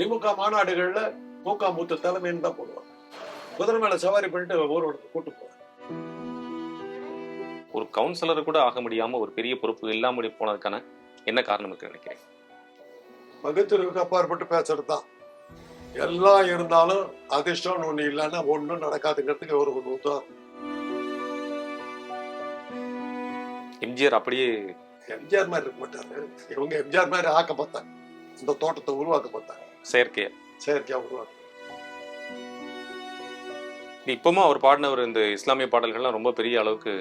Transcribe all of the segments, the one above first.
திமுக மாநாடுகள்ல மூக்கா மூத்த தலைமைன்னு தான் போடுவாங்க. குதிரை மேல சவாரி பண்ணிட்டு ஊர்வலத்தை கூட்டு போவாங்க ஒரு கவுன்சிலர் கூட ஆக முடியாம ஒரு பெரிய பொறுப்பு இல்லாம போனதுக்கான என்ன காரணம் இருக்கு நினைக்கிறேன் பகுத்தறிவுக்கு அப்பாற்பட்டு பேசுறது தான் எல்லாம் இருந்தாலும் அதிர்ஷ்டம்னு ஒண்ணு இல்லைன்னா ஒண்ணும் நடக்காதுங்கிறதுக்கு ஒரு ஒரு உதாரணம் எம்ஜிஆர் அப்படியே எம்ஜிஆர் மாதிரி இருக்க மாட்டாரு. இவங்க எம்ஜிஆர் மாதிரி ஆக்க பார்த்தாங்க இந்த தோட்டத்தை உருவாக்க பார்த்தாங்க செயற்கையா? செயற்கையா உருவாக்க இப்பவும் அவர் பாடின ஒரு இந்த இஸ்லாமிய பாடல்கள்லாம் ரொம்ப பெரிய அளவுக்கு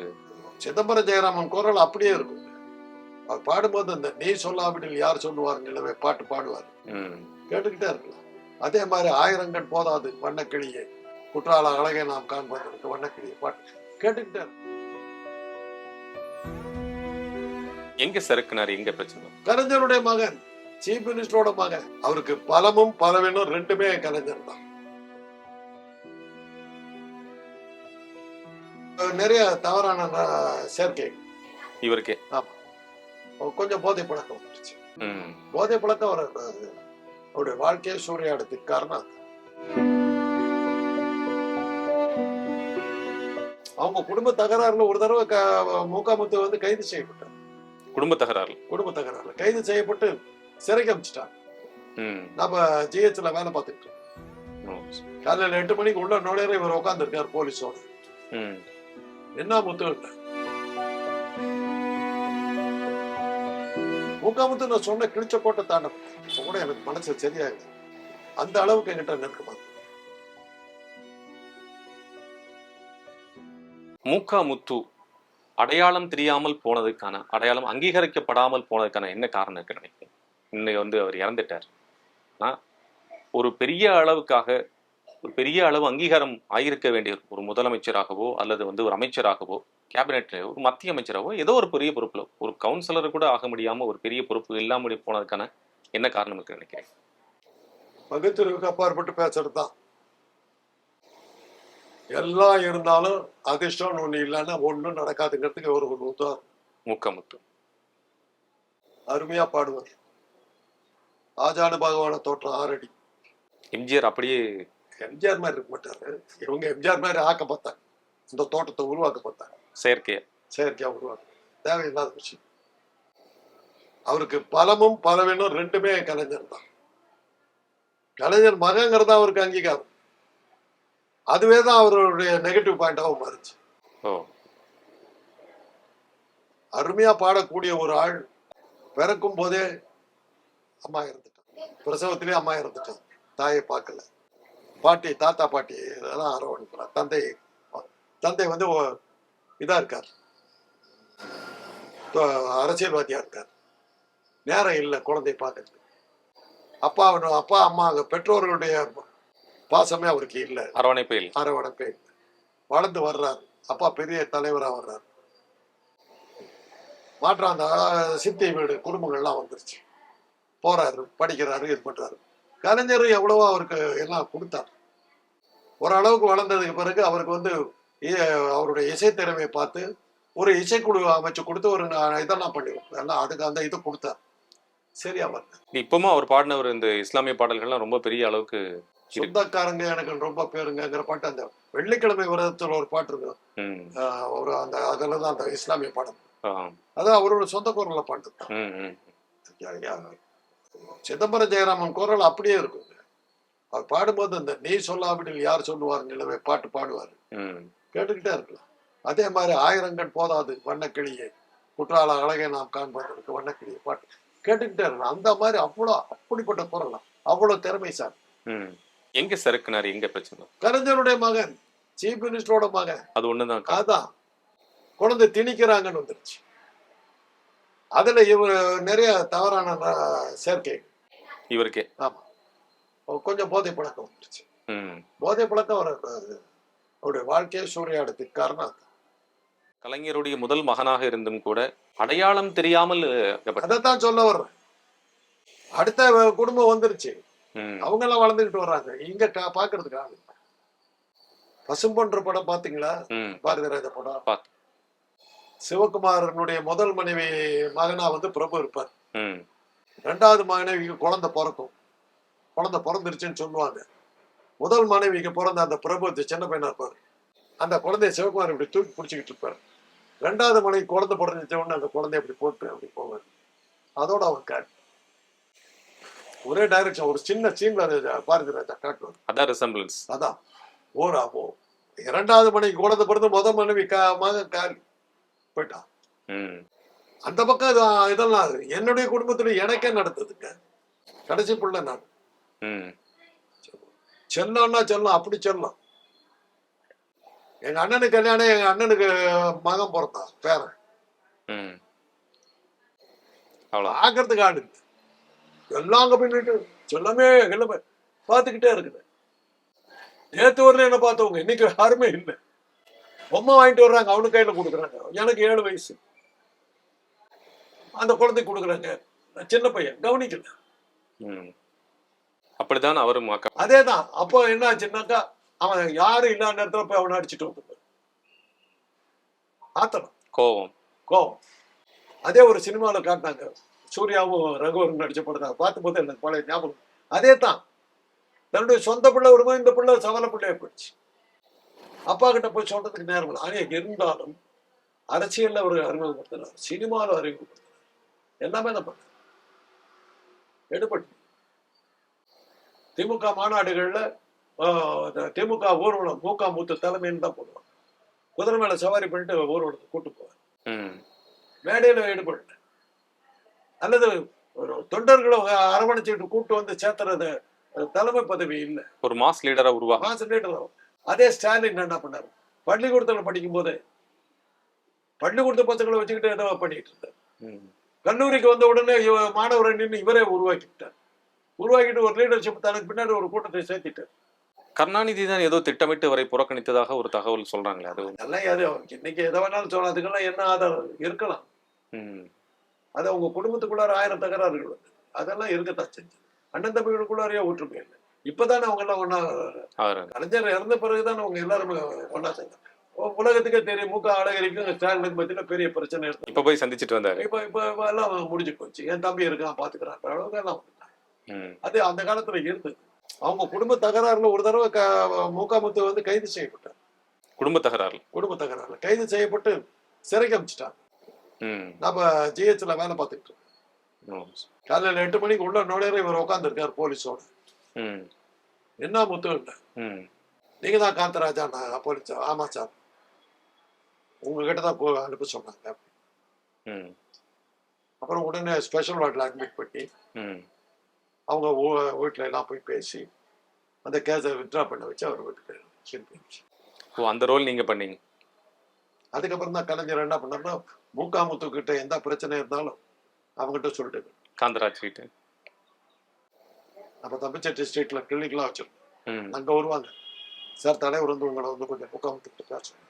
சிதம்பரம் ஜெயராமன் குரல் அப்படியே இருக்கும். அவர் பாடும்போது அந்த நீ சொல்லாவிடில் யார் சொல்லுவார் நிலவே பாட்டு பாடுவார். கேட்டுக்கிட்டே இருக்கலாம். அதே மாதிரி ஆயிரங்கண் போதாது வண்ணக்கிளியே. குற்றால அழகை நாம் காண்பதற்கு வண்ணக்கிளியே. பாட்டு கேட்டுக்கிட்டே. எங்க சறுக்குனாரு எங்க பிரச்சனை? கலைஞருடைய மகன். சீஃப் மினிஸ்டரோட மகன். அவருக்கு பலமும் பலவீனம் ரெண்டுமே கலைஞர் தான். நிறைய தவறான சேர்க்கை. இவருக்கே. ஆமா. கொஞ்சம் போதை பழக்கம் வந்துருச்சு. போதை பழக்கம் அவர் அவருடைய வாழ்க்கையை சூறையாடுறதுக்கு காரணம். அவங்க குடும்ப தகராறுல ஒரு தடவை மூக்காமுத்து வந்து கைது செய்யப்பட்டார். குடும்ப தகராறு. குடும்ப தகராறுல கைது செய்யப்பட்டு சிறைக்கு அமிச்சிட்டாங்க. நம்ம ஜிஹெச்ல வேலை பார்த்துட்டு காலையில எட்டு மணிக்கு உள்ள நுழையிற இவர் உட்காந்துருக்காரு போலீஸோட. ம். என்ன முத்து இல்ல மூக்காமுத்து நான் சொன்ன கிழிச்ச கோட்டை தாண்ட இப்ப கூட எனக்கு மனசு சரியாகுது அந்த அளவுக்கு என்கிட்ட நெருக்கமா. மூக்கா முத்து அடையாளம் தெரியாமல் போனதுக்கான அடையாளம் அங்கீகரிக்கப்படாமல் போனதுக்கான என்ன காரணம் இருக்கு நினைக்கிறேன் இன்னைக்கு வந்து அவர் இறந்துட்டார். ஆனா ஒரு பெரிய அளவுக்காக ஒரு பெரிய அளவு அங்கீகாரம் ஆகியிருக்க வேண்டிய ஒரு முதலமைச்சராகவோ அல்லது வந்து ஒரு அமைச்சராகவோ கேபினெட்ல ஒரு மத்திய அமைச்சராகவோ ஏதோ ஒரு பெரிய பொறுப்புல ஒரு கவுன்சிலர் கூட ஆக முடியாம ஒரு பெரிய பொறுப்பு இல்லாம போனதுக்கான என்ன காரணம் இருக்கு நினைக்கிறேன் பகுத்தறிவுக்கு அப்பாற்பட்டு பேசுறது தான் எல்லாம் இருந்தாலும் அதிர்ஷ்டம்னு ஒண்ணு இல்லைன்னா ஒண்ணும் நடக்காதுங்கிறதுக்கு ஒரு உதாரணம். மூக்கா முத்து அருமையா பாடுவார். ஆஜானு பகவான தோற்றம் ஆறடி. எம்ஜிஆர் அப்படியே எம்ஜிஆர் மாதிரி இருக்க மாட்டாரு. இவங்க எம்ஜிஆர் மாதிரி ஆக்க பார்த்தாங்க. இந்த தோட்டத்தை உருவாக்க பார்த்தாங்க. செயற்கையா? செயற்கையா உருவாக்க. தேவையில்லாத விஷயம். அவருக்கு பலமும் பலவீனம் ரெண்டுமே கலைஞர் தான். கலைஞர் மகங்கிறதா அவருக்கு அங்கீகாரம். அதுவே தான் அவருடைய நெகட்டிவ் பாயிண்டாகவும் மாறுச்சு. அருமையா பாடக்கூடிய ஒரு ஆள். பிறக்கும் போதே அம்மா இறந்துட்டான் பிரசவத்திலே அம்மா இறந்துட்டான் தாயை பார்க்கல. பாட்டி தாத்தா பாட்டி இதெல்லாம் அரவணைக்கிறார் தந்தை தந்தை வந்து இதா இருக்கார். அரசியல்வாதியா இருக்கார். நேரம் இல்லை குழந்தை பார்க்கறதுக்கு. அப்பா அப்பா அம்மா பெற்றோர்களுடைய பாசமே அவருக்கு இல்லை. அரவணைப்பு இல்லை. அரவணைப்பே இல்லை. வளர்ந்து வர்றார். அப்பா பெரிய தலைவரா வர்றார். மாற்றம் அந்த சித்தி வீடு குடும்பங்கள்லாம் வந்துருச்சு. போறாரு படிக்கிறாரு இது பண்றாரு. கலைஞர் எவ்வளவோ அவருக்கு எல்லாம் கொடுத்தார். ஓரளவுக்கு வளர்ந்ததுக்கு பிறகு அவருக்கு வந்து அவருடைய இசை திறமையை பார்த்து ஒரு இசைக்குழு அமைச்சு கொடுத்து ஒரு இதெல்லாம் பண்ணி எல்லாம் அதுக்கு அந்த இது கொடுத்தார். சரியா வரல இப்பவும் அவர் பாடின ஒரு இந்த இஸ்லாமிய பாடல்கள்லாம் ரொம்ப பெரிய அளவுக்கு. சொந்தக்காரங்க எனக்கு ரொம்ப பேருங்கிற பாட்டு அந்த வெள்ளிக்கிழமை விரதத்துல ஒரு பாட்டு இருக்கு. ம், ஆஹ் ஒரு அந்த அதுல தான் அந்த இஸ்லாமிய பாடம் அது அவரோட சொந்த குரல்ல பாட்டு சிதம்பரம் ஜெயராமன் குரல் அப்படியே இருக்கும். அவர் பாடும்போது அந்த நீ சொல்லாவிடில் யார் சொல்லுவார் நிலவே பாட்டு பாடுவார். கேட்டுக்கிட்டே இருக்கலாம். அதே மாதிரி ஆயிரங்கண் போதாது வண்ணக்கிளியே. குற்றால அழகை நாம் காண்பதற்கு வண்ணக்கிளியே பாட்டு. கேட்டுக்கிட்டே இருக்கலாம். அந்த மாதிரி அவ்வளோ அப்படிப்பட்ட குரல். அவ்வளோ திறமை சார். எங்க சறுக்குனாரு எங்க பிரச்சனை? கலைஞருடைய மகன் சீஃப் மினிஸ்டரோட மகன். அது ஒண்ணுதான். அதான். குழந்தை திணிக்கிறாங்கன்னு வந்துருச்சு. அதுல இவர் நிறைய தவறான சேர்க்கை இவருக்கே ஆமா கொஞ்சம் போதை பழக்கம் வந்துருச்சு. போதை பழக்கம் அவர் அவருடைய வாழ்க்கையை சூறையாடுறதுக்கு காரணம். கலைஞருடைய முதல் மகனாக இருந்தும் கூட அடையாளம் தெரியாமல். அதைத்தான் சொல்ல வர்றேன் அடுத்த குடும்பம் வந்துருச்சு. அவங்க எல்லாம் வளர்ந்துகிட்டு வர்றாங்க இங்க கா- பாக்குறதுக்கு ஆளு. பசும்பொன்ற படம் பாத்தீங்களா ம். பாரதி ராஜா படம். சிவகுமாரனுடைய முதல் மனைவி மகனா வந்து பிரபு இருப்பார். ரெண்டாவது மகனுக்கு குழந்தை பிறக்கும். குழந்தை பிறந்துருச்சுன்னு சொல்லுவாங்க. முதல் மனைவிக்கு பிறந்த அந்த பிரபு சின்ன பையனா இருப்பாரு. அந்த குழந்தைய சிவகுமார் இப்படி தூக்கி பிடிச்சிக்கிட்டு இருப்பாரு. ரெண்டாவது மனைவி குழந்தை பிறந்துச்ச உடனே அந்த குழந்தைய அப்படி போட்டு அப்படி போவார். அதோட அவன் காட்டு ஒரே டைரக்ஷன் ஒரு சின்ன சீன்ல பாரதி ராஜா காட்டுவார். அதான் ரிசம்பிளன்ஸ் அதான். ஓர் அப்போ இரண்டாவது மனைவி குழந்தை பிறந்து முதல் மனைவி காலி. போயிட்டான் ம். அந்த பக்கம் இது- இதெல்லாம். என்னுடைய குடும்பத்துல எனக்கே நடந்ததுங்க. கடைசி பிள்ளை நான். செல்லம்னா செல்லம் அப்படி செல்லம். எங்க அண்ணனுக்கு கல்யாணம் எங்க அண்ணனுக்கு மகன் பிறந்தான் பேரன். பார்க்கறதுக்கு ஆடு. எல்லாம் அங்க போயிட்டு செல்லமே எல்லாமே பார்த்துக்கிட்டே இருக்குது. நேத்து வரல என்ன பார்த்தவங்க. இன்னைக்கு யாருமே இல்லை. பொம்மை வாங்கிட்டு வர்றாங்க அவனுக்கு கையில கொடுக்குறாங்க. எனக்கு ஏழு வயசு. அந்த குழந்தைக்கு கொடுக்குறாங்க. சின்ன பையன் கவனிக்கல. அப்படிதான் அவரும் அக்கா அதேதான். அப்போ என்ன ஆச்சுன்னாக்கா அவன் யாரும் இல்லாத நேரத்துல போய் அவனை அடிச்சுட்டு வந்து ஆத்தனம் கோவம். கோவம். அதே ஒரு சினிமாவில் காட்டினாங்க. சூர்யாவும் ரகுவரும் நடிச்ச படம் தான். பார்த்த போது எனக்கு பழைய ஞாபகம். அதே தான் தன்னுடைய சொந்த பிள்ளை வரும்போது இந்த பிள்ளை சவல பிள்ளைய போயிடுச்சு. அப்பா கிட்ட போய் சொல்றதுக்கு நேரம் இல்லை. ஆனால் இருந்தாலும் அரசியல்ல ஒரு அறிமுகப்படுத்தினார் சினிமாவில் அறிமுகப்படுத்தினார் எல்லாமே தான் பண்ணார் எடுபட்டு. திமுக மாநாடுகள்ல திமுக ஊர்வலம் மூக்கா மூத்த தலைமைன்னு தான் போடுவாங்க. குதிரை மேல சவாரி பண்ணிட்டு ஊர்வலத்தை கூட்டு போவார். மேடையில ஈடுபடல அல்லது ஒரு தொண்டர்களை அரவணைச்சுட்டு கூட்டு வந்து சேர்த்துறது தலைமை பதவி இல்லை. ஒரு மாஸ் லீடரா உருவாக மாசம் லீடர் அதே ஸ்டாலின் என்ன பண்ணாரு? பள்ளிக்கூடத்துல படிக்கும் போது பள்ளிக்கூடத்து பசங்களை வச்சுக்கிட்டு ஏதோ பண்ணிட்டு இருந்தார். கல்லூரிக்கு வந்த உடனே மாணவரை நின்று இவரே உருவாக்கிட்டார். உருவாக்கிட்டு ஒரு லீடர்ஷிப் தனக்கு பின்னாடி ஒரு கூட்டத்தை சேர்த்திட்டார். கருணாநிதி தான் ஏதோ திட்டமிட்டு அவரை புறக்கணித்ததாக ஒரு தகவல் சொல்றாங்களே அது? எது அவருக்கு இன்னைக்கு எதை வேணாலும் சொல்லலாம். அதுக்கெல்லாம் என்ன ஆதாரம்? இருக்கலாம். அது அவங்க குடும்பத்துக்குள்ளார ஆயிரம் தகராறுகள் அதெல்லாம் இருக்கத்தான் செஞ்சு அண்ணன் தம்பிகளுக்குள்ளாரையே ஒற்றுமை இல்லை இப்பதானே அவங்க எல்லாம் ஒன்னா கலைஞர் இறந்த பிறகுதான் அவங்க எல்லாரும் ஒன்னா சேர்ந்தாங்க உலகத்துக்கே தெரியும். முக அழகரிக்கும் ஸ்டாலினுக்கு மத்தியில பெரிய பிரச்சனை இப்ப போய் சந்திச்சிட்டு வந்தாரு. இப்ப இப்ப எல்லாம் முடிஞ்சு போச்சு. என் தம்பி இருக்கான் பாத்துக்கிறான். அளவுக்கு எல்லாம் அது அந்த காலத்துல இருந்தது. அவங்க குடும்ப தகராறுல ஒரு தடவை க- முகாமுத்து வந்து கைது செய்யப்பட்டார். குடும்ப தகராறு குடும்ப தகராறுல. கைது செய்யப்பட்டு சிறைக்கு அமிச்சிட்டாங்க. நம்ம ஜிஹெச்ல வேலை பார்த்துக்கிட்டு. காலையில எட்டு மணிக்கு உள்ள நுழையிற இவர் உட்காந்துருக்காரு போலீஸோட. என்ன முத்து இல்லை ம். நீங்க தான் காந்தராஜா நான் போலீஸ் ஆமா சார் உங்ககிட்ட தான் போ அனுப்ப சொன்னாங்க. ம். அப்புறம் உடனே ஸ்பெஷல் வார்டில் அட்மிட் பண்ணி ம். அவங்க வீட்ல எல்லாம் போய் பேசி அந்த கேஸை வித்ட்ரா பண்ண வச்சு அவர் வீட்டுக்கு. ஓ அந்த ரோல் நீங்க பண்ணீங்க? அதுக்கப்புறம் தான் கலைஞர் என்ன பண்ணாருன்னா மூக்காமுத்து கிட்ட எந்த பிரச்சனை இருந்தாலும் அவங்ககிட்ட சொல்லிட்டு காந்தராஜ் வீட்டு நம்ம தம்பிச்சட்டி ஸ்ட்ரீட்ல கிளினிக்லாம் வச்சிருக்கோம். அங்க வருவாங்க. சார் தலைவர் வந்து உங்களை வந்து கொஞ்சம் மூக்காமுத்து கிட்ட பேசணும்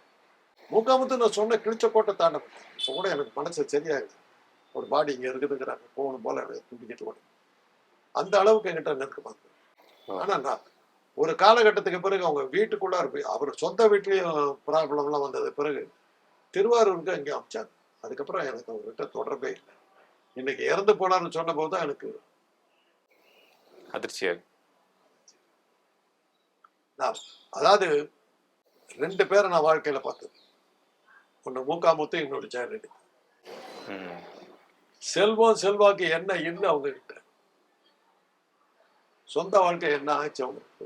மூக்காமுத்து நான் சொன்ன கிழிச்ச கோட்டை தாண்ட இப்போ கூட எனக்கு மனசு சரியாகுது ஒரு பாடி இங்க இருக்குதுங்கிறாங்க. போகணும் போல தூக்கிட்டு ஓடும் அந்த அளவுக்கு என்கிட்ட நெருக்கமாக ஆனா நான் ஒரு காலகட்டத்துக்கு பிறகு அவங்க வீட்டுக்குள்ள இருப்பி அவர் சொந்த வீட்லயும் ப்ராப்ளம்லாம் வந்தது பிறகு திருவாரூருக்கு அங்கே அமைச்சாங்க. அதுக்கப்புறம் எனக்கு அவர்கிட்ட தொடர்பே இல்லை. இன்னைக்கு இறந்து போனார்னு சொன்ன போது தான் எனக்கு அதிர்ச்சியா இருக்கு நான் அதாவது ரெண்டு பேரை நான் வாழ்க்கையில பார்த்தது ஒன்று மூக்காமுத்து இன்னொரு ஜெயலலிதா செல்வம் செல்வாக்கு என்ன இல்லை அவங்க கிட்ட சொந்த வாழ்க்கை என்ன ஆச்சு அவங்களுக்கு?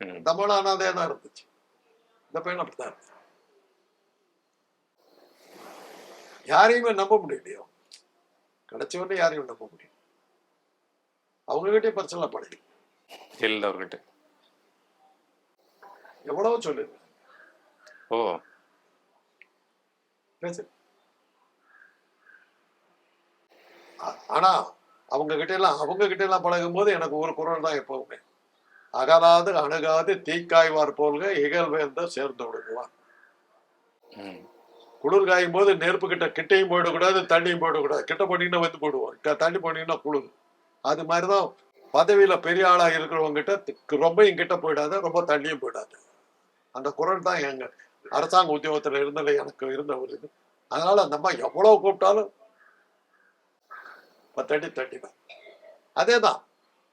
ம். தமிழானதே தான் இருந்துச்சு. இந்த பையன் அப்படித்தான் இருந்துச்சு யாரையுமே நம்ப முடியலையோ? கிடைச்ச உடனே யாரையும் நம்ப முடியும் அவங்க கிட்டே பிரச்சனை பழகி ஜெயலலிதா அவர்கிட்ட. எவ்வளவோ சொல்லுது ஓ. பேசு. ஆனா அவங்க கிட்ட எல்லாம் அவங்க கிட்ட எல்லாம் பழகும் போது எனக்கு ஒரு குரல் தான் எப்பவுமே. அகலாது அணுகாது தீக்காய்வார் போல்க இகழ்வேந்த சேர்ந்து விடுவார் ம். குளிர் காயும் போது நெருப்பு கிட்ட கிட்டையும் போயிடக்கூடாது தண்ணியும் போயிடக்கூடாது. கிட்ட போனீங்கன்னா வந்து போடுவோம். தண்ணி போனீங்கன்னா குளிர். அது மாதிரிதான் பதவியில பெரிய ஆளா இருக்கிறவங்க கிட்ட தி- ரொம்பயும் கிட்ட போயிடாத ரொம்ப தண்ணியும் போயிடாது. அந்த குரல் தான் எங்க அரசாங்க உத்தியோகத்துல இருந்தது எனக்கு இருந்த ஒரு இது. அதனால அந்த அம்மா எவ்வளவு கூப்பிட்டாலும் பத்தடி தட்டி தான் அதே தான்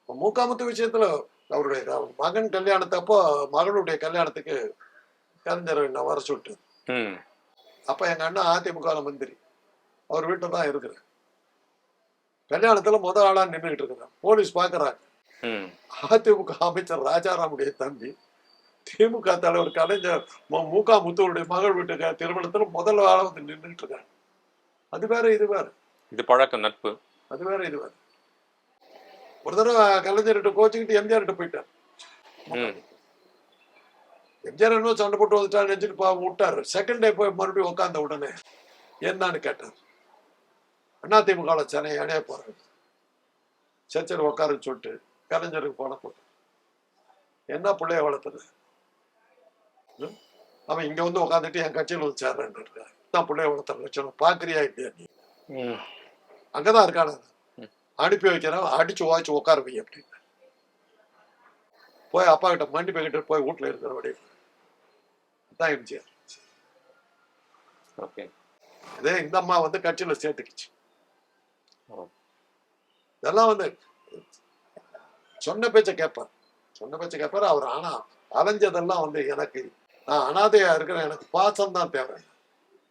மூக்காமுத்து விஷயத்துல அவருடைய மகன் கல்யாணத்தப்போ மகளுடைய கல்யாணத்துக்கு கலைஞர் நான் வர சொல்லிட்டு அப்ப எங்க அண்ணன் அதிமுக மந்திரி. அவர் வீட்டில் தான் இருக்கிறேன் கல்யாணத்துல முத ஆளா நின்றுகிட்டு இருக்கிறேன். போலீஸ் பாக்குறாங்க. அதிமுக அமைச்சர் ராஜாராமுடைய தம்பி திமுக தலைவர் கலைஞர் மு- முக முத்துவருடைய மகள் வீட்டு க- திருமணத்துல முதல் ஆளா வந்து நின்றுட்டு இருக்காங்க. அது வேற இது வேற. இது பழக்கம் நட்பு. அது வேற இது வேற. ஒரு தடவை கலைஞர்கிட்ட கோச்சிக்கிட்டு எம்ஜிஆர்கிட்ட போயிட்டார். எம்ஜிஆர் என்ன சண்டை போட்டு வந்துட்டான்னு நினைச்சிட்டு விட்டாரு. செகண்ட் டே போய் மறுபடியும் உட்காந்த உடனே என்னன்னு கேட்டார். அண்ணா திமுக சென்னை அணைய போறாரு சரி சரி உட்காருன்னு சொல்லிட்டு கலைஞருக்கு போன போட்டார் என்ன பிள்ளைய வளர்த்தது? ம்? அவன் இங்க வந்து உட்காந்துட்டு என் கட்சியில் வந்து சேர்றேன் நான் பிள்ளைய வளர்த்துற லட்சணம். பாக்குறியா இல்லையா நீ? அங்கதான் இருக்கானு. அனுப்பி வைக்கிறேன். அடிச்சு வாய்ச்சு உட்கார வை அப்படின்னு. போய் அப்பா கிட்ட மண்டி போய்கிட்டு போய் வீட்டுல இருக்கிறபடி தான் எம்ஜிஆர். ஓகே. இதே இந்த அம்மா வந்து கட்சியில சேர்த்துக்கிச்சு. இதெல்லாம் வந்து சொன்ன பேச்ச கேட்பார். சொன்ன பேச்ச கேட்பார் அவர் ஆனா அலைஞ்சதெல்லாம் வந்து எனக்கு நான் அனாதையா இருக்கிறேன் எனக்கு பாசம் தான் தேவை.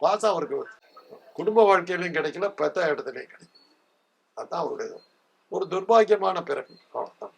பாசம் அவருக்கு குடும்ப வாழ்க்கையிலையும் கிடைக்கல பெத்த இடத்துலையும் கிடைக்கல. அதான் அவருடைய ஒரு துர்பாக்கியமான பிறகு அவ்வளோதான்